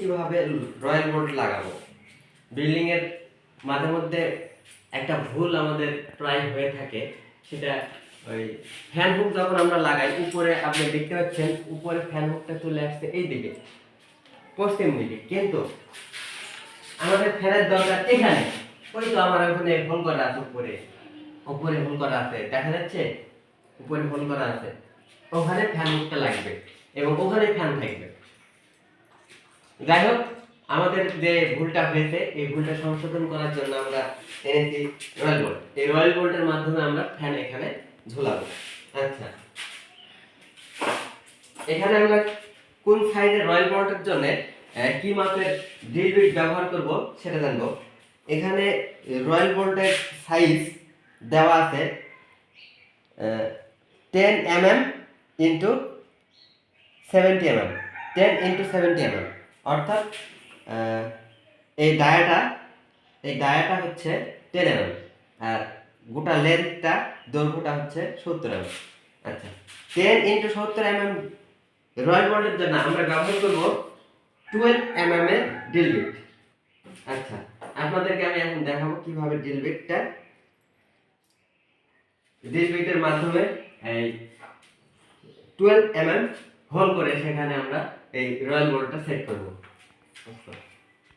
কীভাবে royal bolt লাগাবো? Building এর মাঝে মধ্যে একটা ভুল আমাদের প্রায় হয়ে থাকে, সেটা ওই ফ্যান হুক যখন আমরা লাগাই, উপরে আপনি দেখতে পাচ্ছেন, উপরে ফ্যান হুকটা চলে আসছে এই দিকে, পশ্চিম দিকে। কিন্তু আমাদের ফ্যানের দরকার এখানে। ওই তো আমার ওখানে হোল করা আছে উপরে। উপরে হোল করা আছে। দেখা যাচ্ছে? উপরে হোল করা আছে। ওখানে ফ্যান মুখটা লাগবে এবং ওখানে ফ্যান থাকবে। যাই হোক, আমাদের যে ভুলটা হয়েছে, এই ভুলটা সংশোধন করার জন্য আমরা এনেছি রয়্যাল বোল্ট। এই রয়্যাল বোল্টের মাধ্যমে আমরা ফ্যান এখানে ঝুলাবো। আচ্ছা। এখানে আমরা কোন সাইডে রয়্যাল বোল্টের জন্য কি মাপের ড্রিল বিট ব্যবহার করব সেটা জানব। এখানে রয়্যাল বোল্টের সাইজ দেওয়া আছে ten M M into seventy M M ten into seventy M M অর্থাৎ এই ডায়াটা এই ডায়াটা হচ্ছে টেন এম এম আর গোটা লেন্থটা দৈর্ঘ্যটা হচ্ছে সত্তর এম আচ্ছা টেন ইন্টু সত্তর এম এম রয়্যাল বোল্টের জন্য আমরা ব্যবহার করব টুয়েলভ এম এম এর ড্রিল বিট আচ্ছা আপনাদেরকে আমি এখন দেখাবো কীভাবে ড্রিল বিটটা ড্রিল বিটের মাধ্যমে এই টুয়েলভ এম এম হোল করে সেখানে আমরা এই রয়্যাল বোল্টটা সেট করব।